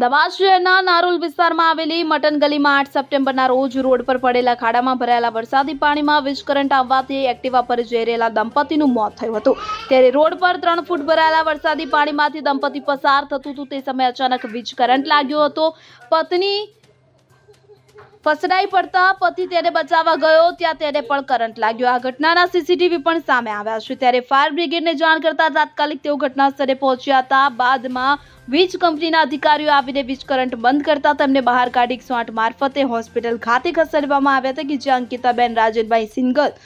અમદાવાદ શહેરના નારોલ વિસ્તારમાં આવેલી મટન ગલીમાં આઠ સપ્ટેમ્બરના રોજ રોડ પર પડેલા ખાડામાં ભરાયેલા વરસાદી પાણીમાં વીજ કરંટ આવવાથી એક્ટિવા પર જઈ રહેલા દંપતીનું મોત થયું હતું. ત્યારે રોડ પર ત્રણ ફૂટ ભરાયેલા વરસાદી પાણીમાંથી દંપતી પસાર થતું હતું. તે સમયે અચાનક વીજ કરંટ લાગ્યો હતો. પત્ની ફસડાઈ પડતા પતિ તેને બચાવવા ગયો. ત્યાં તેને પણ કરંટ લાગ્યો. આ ઘટનાના સીસીટીવી પણ સામે આવ્યા છે. ત્યારે ફાયર બ્રિગેડને જાણ કરતા તાત્કાલિક તેઓ ઘટના સ્થળે પહોંચ્યા હતા. બાદમાં વીજ કંપનીના અધિકારીઓ આવીને વીજ કરંટ બંધ કરતા તેમને બહાર કાઢી એકસો મારફતે હોસ્પિટલ ખાતે ખસેડવામાં આવ્યા હતા કે જ્યાં અંકિતાબેન રાજનભાઈ સિંગલ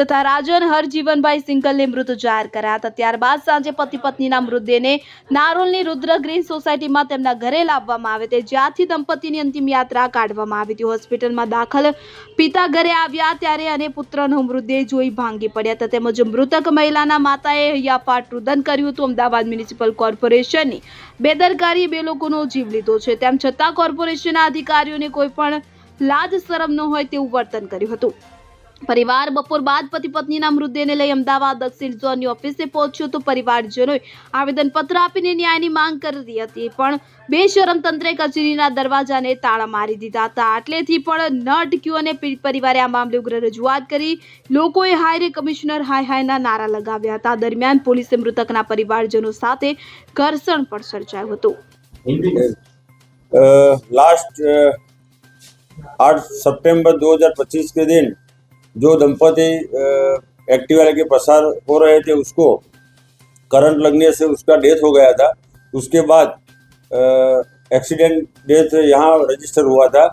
તથા રાજન હરજીવનભાઈ સિંગલને મૃત જાહેર કર્યા હતા. ત્યારબાદ સાંજે પતિ પત્નીના મૃતદેહને નારોલની રુદ્ર ગ્રીન સોસાયટીમાં તેમના ઘરે લાવવામાં આવે તે જ્યાંથી દંપતીની અંતિમ યાત્રા કાઢવામાં આવી હતી. હોસ્પિટલમાં દાખલ પિતા ઘરે આવ્યા ત્યારે અને પુત્રનો મૃતદેહ જોઈ ભાંગી પડ્યા હતા. તેમજ મૃતક મહિલાના માતાએ હૈયાપાટ રુદન કર્યું હતું. અમદાવાદ મ્યુનિસિપલ કોર્પોરેશનની બેદરકારી બે લોકોનો જીવ લીધો છે. તેમ છતાં કોર્પોરેશનના અધિકારીઓને કોઈ પણ લાજ શરમ ન હોય તેવું વર્તન કર્યું હતું. પરિવાર બપોર બાદ પતિ પત્નીના મૃતદેહને લઈ અમદાવાદ દક્ષિણ ઝોનની ઓફિસે પહોંચ્યો તો પરિવારજનોએ આવેદનપત્ર આપીને ન્યાયની માંગ કરી હતી પણ બેશરમ તંત્રે કચેરીના દરવાજાને તાળા મારી દીધા હતા આટલેથી પણ ન અટક્યું અને પીડિત પરિવારે આ મામલે ઉગ્ર રજૂઆત કરી લોકોએ હાય રે કમિશનર હાય હાયના નારા લગાવ્યા હતા દરમિયાન પોલીસે મૃતકના પરિવારજનો સાથે ઘર્ષણ પણ સર્જાયું હતું लास्ट आठ सितंबर 2025 के दिन जो दंपति एक्टिवा लेके पसार हो रहे थे उसको करंट लगने से उसका डेथ हो गया था। उसके बाद एक्सीडेंट डेथ यहाँ रजिस्टर हुआ था।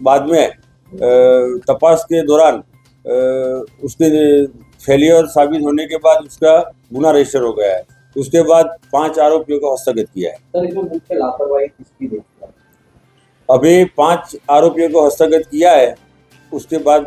बाद में तपास के दौरान उसके फेलियर साबित होने के बाद उसका गुना रजिस्टर हो गया है। उसके बाद पाँच आरोपियों को हस्तगत किया है। सर इसमें मुख्य लापरवाही किसकी देखी अभी पाँच आरोपियों को हस्तगत किया है। उसके बाद